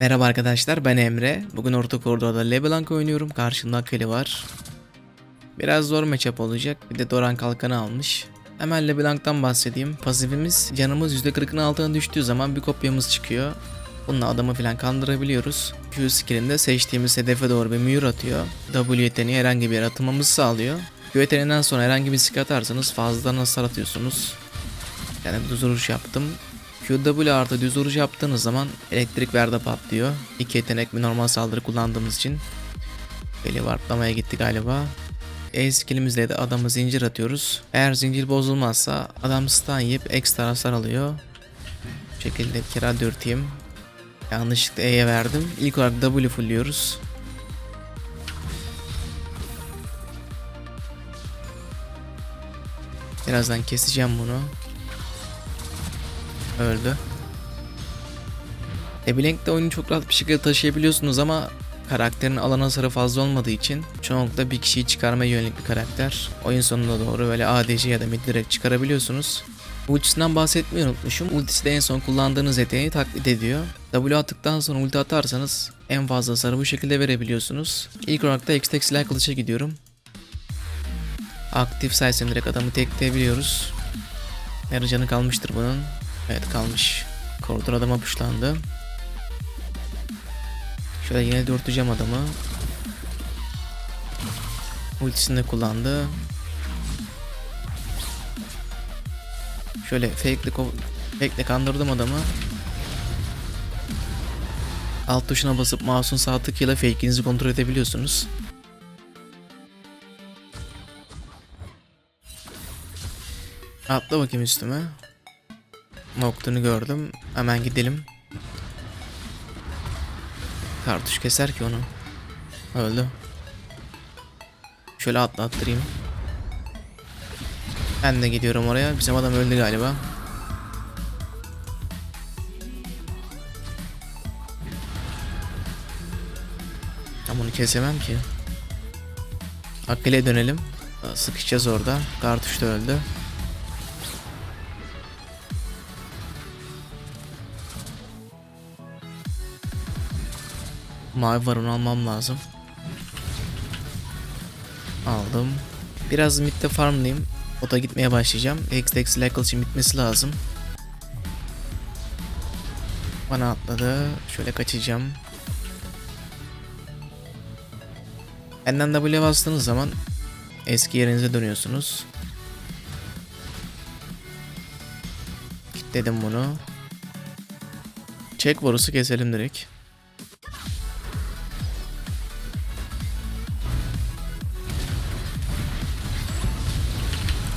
Merhaba arkadaşlar ben Emre. Bugün orta koridorda LeBlanc oynuyorum. Karşımda Akeli var. Biraz zor matchup olacak. Bir de Doran kalkanı almış. Hemen LeBlanc'tan bahsedeyim. Pasifimiz canımız %40'ın altına düştüğü zaman bir kopyamız çıkıyor. Bununla adamı falan kandırabiliyoruz. Q skillinde seçtiğimiz hedefe doğru bir mühür atıyor. W yeteneği herhangi bir yere atmamızı sağlıyor. Q yeteneğinden sonra herhangi bir skill atarsanız fazladan hasar atıyorsunuz. Yani düz yaptım. QW artı düz vuruş yaptığınız zaman elektrik verde patlıyor. İki yetenek bir normal saldırı kullandığımız için. Beli warplamaya gitti galiba. E skillimizle de adamı zincir atıyoruz. Eğer zincir bozulmazsa adam stun yiyip ekstra hasar alıyor. Bu şekilde bir kere dürteyim. Yanlışlıkla E'ye verdim. İlk olarak W fullliyoruz. Birazdan keseceğim bunu. Öldü. Eblank'te oyunu çok rahat bir şekilde taşıyabiliyorsunuz ama karakterin alan hasarı fazla olmadığı için çoğunlukla bir kişiyi çıkarmaya yönelik bir karakter. Oyun sonuna doğru böyle ADC ya da mid direkt çıkarabiliyorsunuz. Ultisinden bahsetmeyi unutmuşum. Ultisi de en son kullandığınız yeteneği taklit ediyor. W attıktan sonra ulti atarsanız en fazla hasarı bu şekilde verebiliyorsunuz. İlk olarak da X-Tek silah kılıça gidiyorum. Aktif sayesinde direkt adamı tekleyebiliyoruz. Yarı canı kalmıştır bunun. Evet kalmış. Koridor adama puşlandı. Şöyle yine dürteceğim adamı. Ultisini kullandı. Şöyle fake'le fake'le kandırdım adamı. Alt tuşuna basıp mouse'un sağ tıkıyla fake'inizi kontrol edebiliyorsunuz. Atla bakayım üstüme. Noktanı gördüm. Hemen gidelim. Kartuş keser ki onu. Öldü. Şöyle atlattırayım. Ben de gidiyorum oraya. Bizim adam öldü galiba. Ben bunu kesemem ki. Akile dönelim. Sıkışacağız orada. Kartuş da öldü. Mavi var almam lazım. Aldım. Biraz midde farmlayayım. O da gitmeye başlayacağım. X-Dex Slackle için bitmesi lazım. Bana atladı. Şöyle kaçacağım. Benden W bastığınız zaman eski yerinize dönüyorsunuz. Kilitledim bunu. Çek borusu keselim direkt.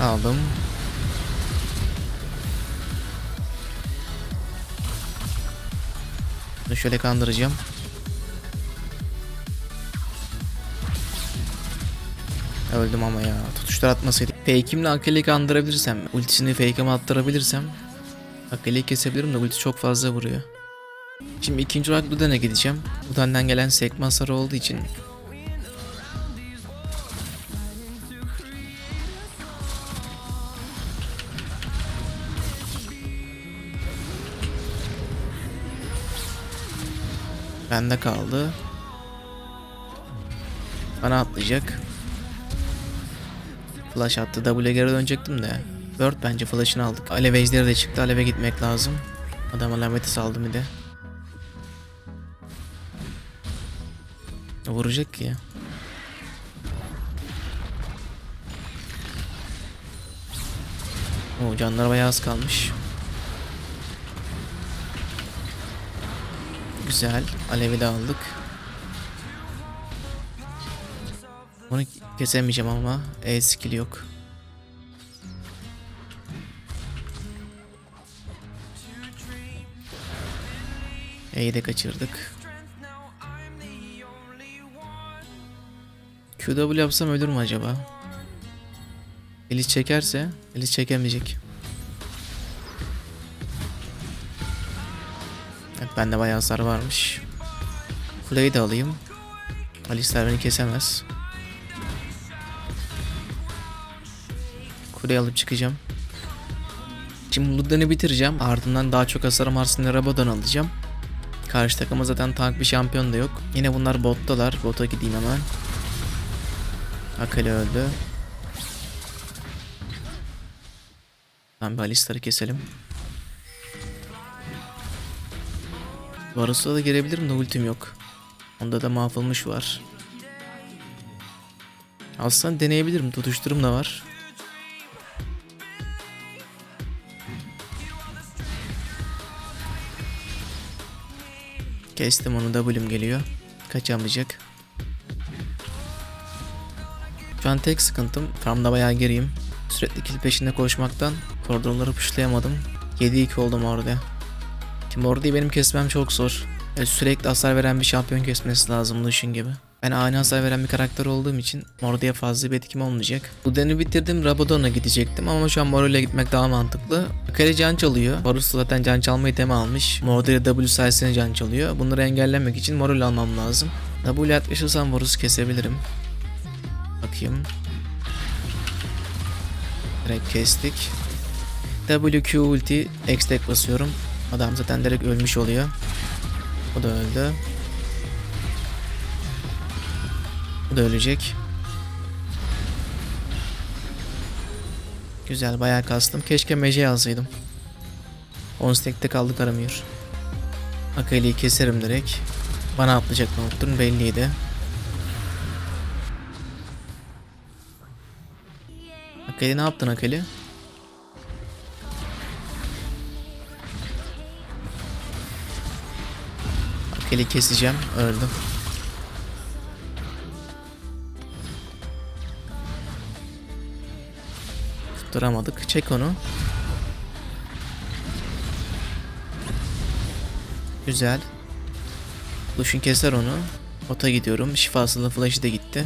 Aldım. Bunu şöyle kandıracağım. Öldüm ama ya. Tutuştur atmasaydı. Fake'imle Akeli'yi kandırabilirsem, ultisini fake'ime attırabilirsem Akeli'yi kesebilirim de ulti çok fazla vuruyor. Şimdi ikinci olarak Luden'e gideceğim. Luden'den gelen sekme hasarı olduğu için Bende kaldı. Bana atlayacak. Flash attı. W'ye geri dönecektim de. Bird bence flash'ını aldık. Alev ejderi de çıktı. Aleve gitmek lazım. Adam alameti saldı bir de. Vuracak ki ya. O canlar bayağı az kalmış. Güzel. Alevi de aldık. Bunu kesemeyeceğim ama E skill yok. E'yi de kaçırdık. QW yapsam ölür mü acaba? Elis çekerse, Elis çekemeyecek. Evet bende bayağı hasar varmış. Kuleyi de alayım. Alistar beni kesemez. Kuleyi alıp çıkacağım. Şimdi Luden'i bitireceğim. Ardından daha çok hasarım Arsene Rabo'dan alacağım. Karşı takıma zaten tank bir şampiyon da yok. Yine bunlar bottalar. Bota gideyim hemen. Akali öldü. Tamam bir Alistar'ı keselim. Varus'a da girebilirim de ultim yok. Onda da mahvolmuş var. Aslında deneyebilirim. Tutuşturum da var. Kestim onu W'm geliyor. Kaçamayacak. Şu an tek sıkıntım farmda bayağı geriyim. Sürekli kill peşinde koşmaktan koridorları puşlayamadım. 7-2 oldum orada. Şimdi orada benim kesmem çok zor. Yani sürekli hasar veren bir şampiyon kesmesi lazım Lucian gibi. Ben ani hasar veren bir karakter olduğum için Mordi'ye fazla bir etkim olmayacak. Bu deni bitirdim Rabadon'a gidecektim ama şu an Morel'e gitmek daha mantıklı. Akali can çalıyor. Varus zaten can çalma itemi almış. Mordi'ye W sayesinde can çalıyor. Bunları engellemek için Morel almam lazım. W yaklaşırsam Varus'u kesebilirim. Bakayım. Direkt kestik. WQ ulti X-Tek basıyorum. Adam zaten direkt ölmüş oluyor. O da öldü. Bu da ölecek. Güzel bayağı kastım. Keşke Mece alsaydım. 10 stack'te kaldık aramıyor. Akali'yi keserim direkt. Bana atlayacak Nocturne belliydi. Akali ne yaptın Akali? Akali keseceğim. Öldüm. Tutturamadık. Çek onu. Güzel. Lucian keser onu. Ota gidiyorum. Şifasının flash'ı da gitti.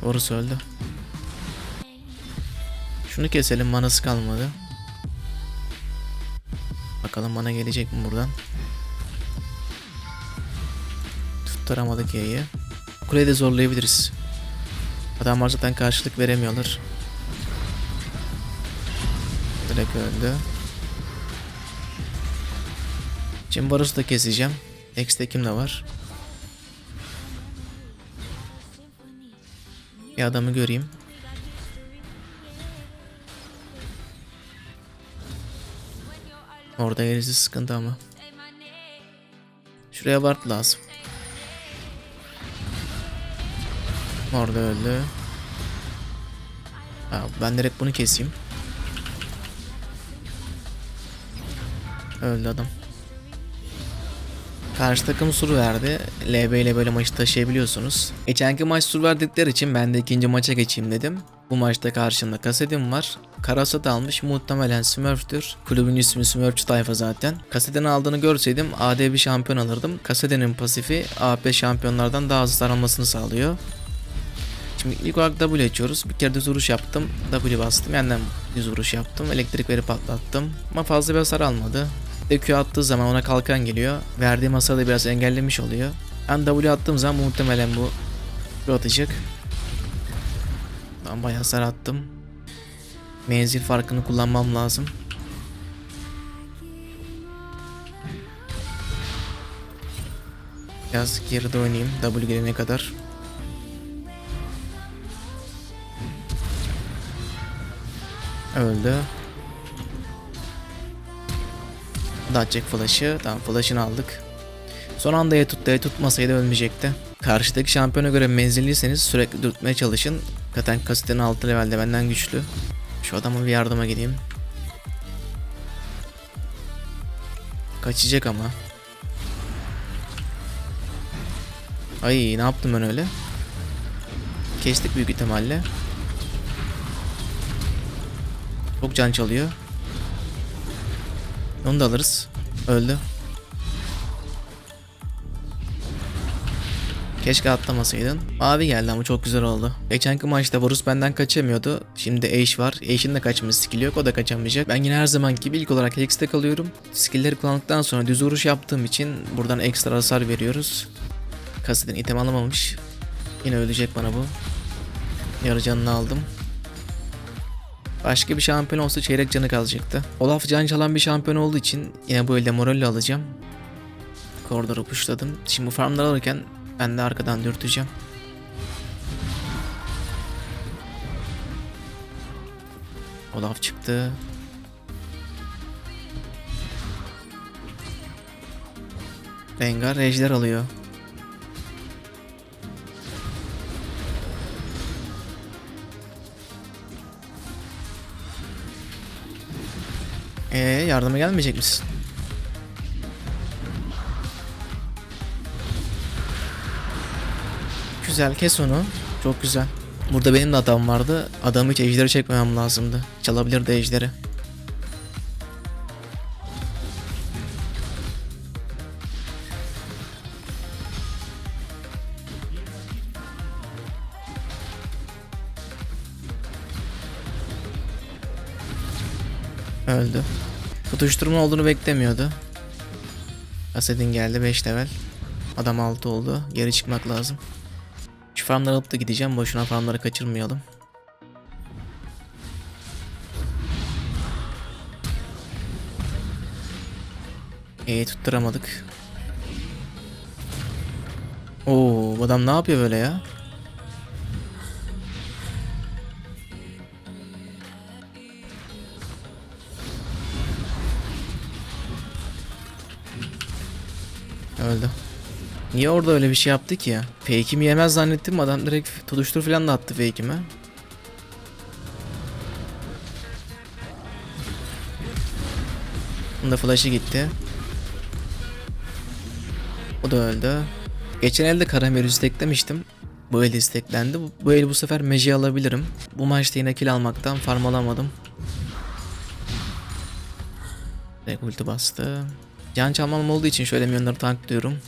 Horus öldü. Şunu keselim. Manası kalmadı. Bakalım bana gelecek mi buradan. Tutturamadık yayı. Kuleyi de zorlayabiliriz. Adamlar zaten karşılık veremiyorlar. Direkt öldü. Şimdi da keseceğim. X'tekim de var. Bir adamı göreyim. Orada gerisi sıkıntı ama. Şuraya ward lazım. Orada öldü. Ha, ben direkt bunu keseyim. Öldü adam. Karşı takım sur verdi. LB ile böyle maçı taşıyabiliyorsunuz. Geçenki maç sur verdikleri için ben de ikinci maça geçeyim dedim. Bu maçta karşımda Kasedin var. Karasat almış muhtemelen Smurf'tür. Kulübün ismi Smurfçü tayfa zaten. Kasedin'i aldığını görseydim AD bir şampiyon alırdım. Kasedin'in pasifi AP şampiyonlardan daha hızlı almasını sağlıyor. Şimdi ilk olarak W açıyoruz. Bir kere düz vuruş yaptım. W bastım. Yandan düz vuruş yaptım. Elektrik veri patlattım. Ama fazla bir hasar almadı. EQ attığı zaman ona kalkan geliyor. Verdiğim hasarı da biraz engellemiş oluyor. Ben W attığım zaman muhtemelen bu Q atacak. Ben bayağı hasar attım. Menzil farkını kullanmam lazım. Biraz geride oynayayım W gelene kadar. Öldü. Dodge flash'ı. Tamam flash'ını aldık. Son anda ya tuttu ya tutmasaydı ölmeyecekti. Karşıdaki şampiyona göre menzilliyseniz sürekli dürtmeye çalışın. Zaten kasitenin 6 levelde benden güçlü. Şu adama bir yardıma gideyim. Kaçacak ama. Ay ne yaptım ben öyle? Kestik büyük ihtimalle. Çok can çalıyor. Onu da alırız. Öldü. Keşke atlamasaydın. Mavi geldi ama çok güzel oldu. Geçenki maçta Varus benden kaçamıyordu. Şimdi Ashe var. Ashe'in de kaçma skill'i yok. O da kaçamayacak. Ben yine her zamanki gibi ilk olarak Hex'te kalıyorum. Skill'leri kullandıktan sonra düz vuruş yaptığım için buradan ekstra hasar veriyoruz. Kasidin item alamamış. Yine ölecek bana bu. Yarı canını aldım. Başka bir şampiyon olsa çeyrek canı kalacaktı. Olaf can çalan bir şampiyon olduğu için yine bu elde Morelli alacağım. koridoru pushladım. Şimdi bu farmları alırken ben de arkadan dürteceğim. Olaf çıktı. Rengar ejder alıyor. Ee yardıma gelmeyecek misin? Güzel kes onu. Çok güzel. Burada benim de hatam vardı. Adamı hiç ejderi çekmemem lazımdı. Çalabilirdi ejderi. Tutuşturma olduğunu beklemiyordu. Asedin geldi 5 level. Adam 6 oldu. Geri çıkmak lazım. Şu farmları alıp da gideceğim. Boşuna farmları kaçırmayalım. İyi tutturamadık. Oo, adam ne yapıyor böyle ya? Öldü. Niye orada öyle bir şey yaptı ki ya? Fake'imi yemez zannettim adam direkt tutuştur falan da attı fake'ime. Bunda flash'ı gitti. O da öldü. Geçen elde Karamel'i isteklemiştim. Bu el isteklendi. Bu, el bu sefer Magi alabilirim. Bu maçta yine kill almaktan farm alamadım. Direkt ulti bastı. Can çalmam olduğu için şöyle milyonları tanklıyorum.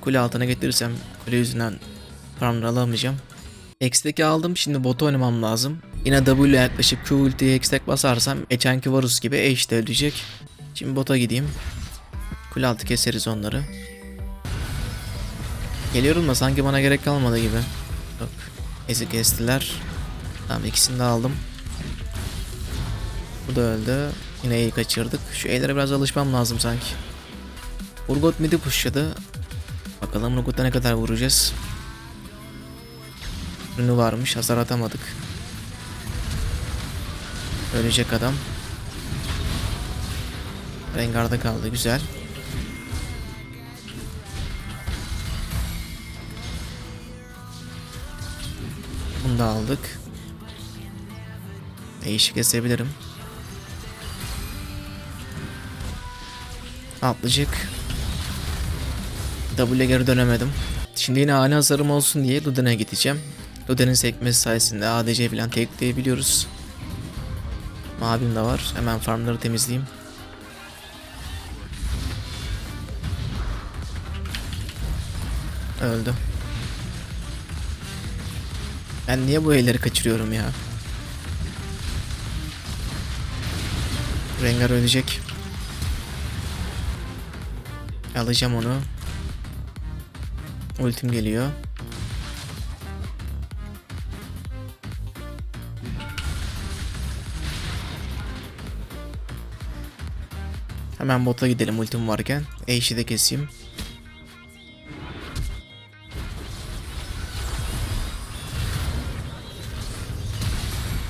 Kule altına getirirsem kule yüzünden farmları alamayacağım. X'teki aldım şimdi bot oynamam lazım. Yine W ile yaklaşıp Q ultiye X-Tek basarsam geçenki Varus gibi H de ölecek. Şimdi bota gideyim. Kule altı keseriz onları. Geliyorum da sanki bana gerek kalmadı gibi. Yok. Ezi kestiler. Tamam ikisini de aldım. Bu da öldü. Yine iyi kaçırdık. Şu E'lere biraz alışmam lazım sanki. Urgot midi pushladı. Bakalım Urgot'a ne kadar vuracağız. Ürünü varmış. Hasar atamadık. Ölecek adam. Rengar'da kaldı. Güzel. Bunu da aldık. Değişik kesebilirim. Atlayacak. W'ye geri dönemedim. Şimdi yine ani hasarım olsun diye Luden'e gideceğim. Luden'in sekmesi sayesinde ADC falan tekleyebiliyoruz. Mavim de var. Hemen farmları temizleyeyim. Öldü. Ben niye bu elleri kaçırıyorum ya? Rengar ölecek. Alacağım onu. Ultim geliyor. Hemen bota gidelim ultim varken. Ashe'i de keseyim.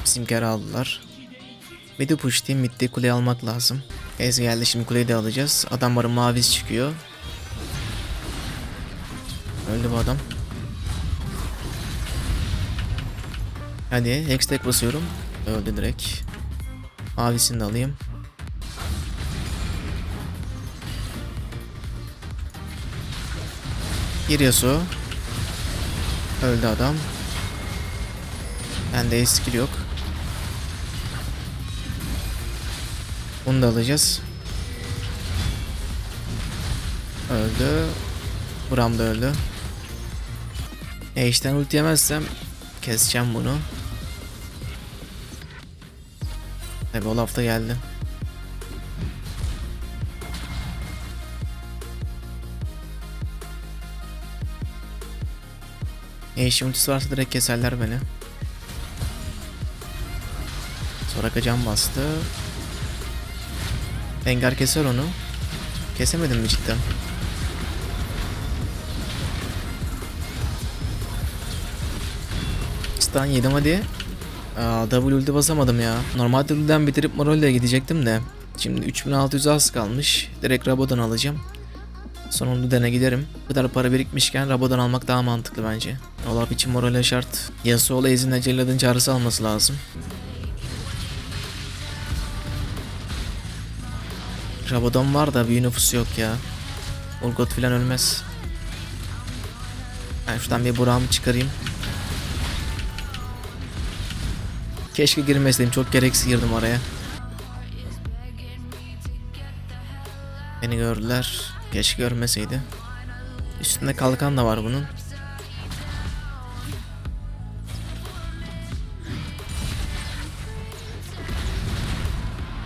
Bizimkileri aldılar. Mid'i pushlayayım. Mid'de kuleyi almak lazım. Ez geldi şimdi kuleyi de alacağız. Adamların mavis çıkıyor. Öldü bu adam. Hadi Hextech basıyorum. Öldü direkt. Mavisini de alayım. Giriyorsu. Öldü adam. Bende skill yok. Bunu da alacağız. Öldü. Buram da öldü. E işten ulti yemezsem keseceğim bunu. Tabi Olaf da geldi. E işim ultisi varsa direkt keserler beni. Sonra can bastı. Rengar keser onu. Kesemedim mi cidden? Stun yedim hadi. Aa, double ulti basamadım ya. Normalde ultiden bitirip Morolle'ye gidecektim de. Şimdi 3600 az kalmış. Direkt Rabo'dan alacağım. Sonra Luden'e giderim. Bu kadar para birikmişken Rabo'dan almak daha mantıklı bence. Olaf için Morale şart. Yasuo'la Ezin'le Cellad'ın çağrısı alması lazım. Rabadon var da büyü nüfusu yok ya. Urgot filan ölmez. Ben şuradan bir Burak'ımı çıkarayım. Keşke girmeseydim. Çok gereksiz girdim oraya. Beni gördüler. Keşke görmeseydi. Üstünde kalkan da var bunun.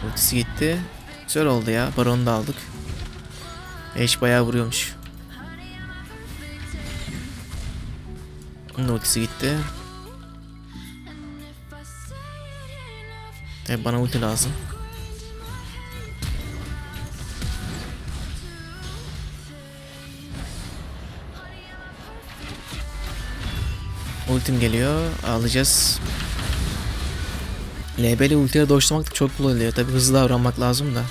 Ultisi gitti. Güzel oldu ya. Baronu da aldık. Eş bayağı vuruyormuş. Bunun ultisi gitti. E bana ulti lazım. Ultim geliyor. Alacağız. LB'li ultiye doşlamak da çok kolay oluyor. Tabi hızlı davranmak lazım da.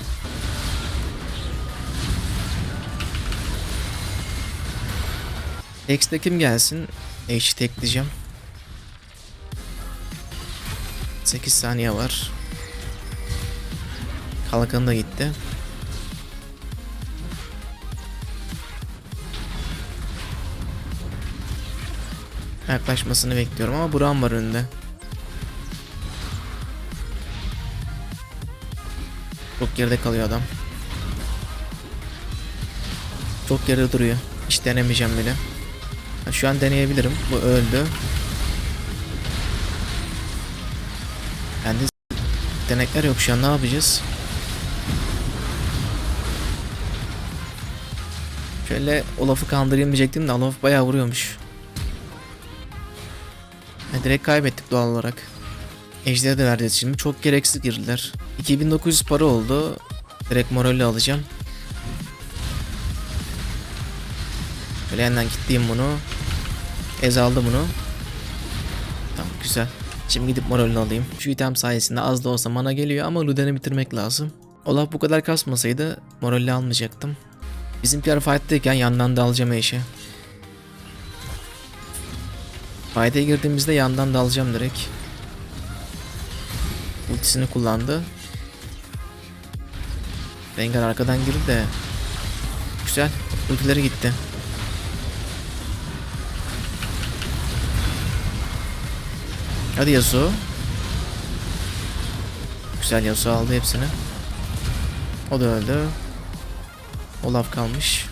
X'de kim gelsin? H'i tekleyeceğim. 8 saniye var. Kalkan da gitti. Yaklaşmasını bekliyorum ama Buran var önünde. Çok geride kalıyor adam. Çok geride duruyor. Hiç denemeyeceğim bile. Şu an deneyebilirim. Bu öldü. Bende denekler yok şu an ne yapacağız? Şöyle Olaf'ı kandırayım diyecektim de Olaf bayağı vuruyormuş. Ha, direkt kaybettik doğal olarak. Ejder'e de vereceğiz şimdi. Çok gereksiz girdiler. 2900 para oldu. Direkt morali alacağım. Böyle yandan kilitleyeyim bunu. Ez aldı bunu. Tamam güzel. Şimdi gidip moralini alayım. Şu item sayesinde az da olsa mana geliyor ama Luden'i bitirmek lazım. Olaf bu kadar kasmasaydı moralini almayacaktım. Bizimkiler fight'tayken yandan da alacağım eşi. Fight'e girdiğimizde yandan da alacağım direkt. Ultisini kullandı. Rengar arkadan girdi de. Güzel. Ultileri gitti. Hadi Yasuo. Güzel Yasuo aldı hepsini. O da öldü. Olaf kalmış.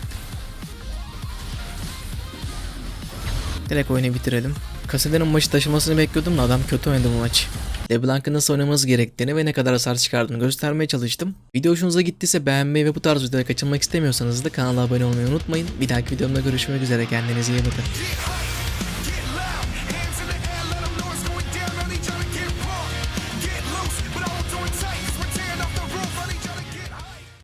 Direkt oyunu bitirelim. Kasade'nin maçı taşımasını bekliyordum da adam kötü oynadı bu maç. LeBlanc'ın nasıl oynaması gerektiğini ve ne kadar hasar çıkardığını göstermeye çalıştım. Video hoşunuza gittiyse beğenmeyi ve bu tarz videoları kaçırmak istemiyorsanız da kanala abone olmayı unutmayın. Bir dahaki videomda görüşmek üzere kendinize iyi bakın.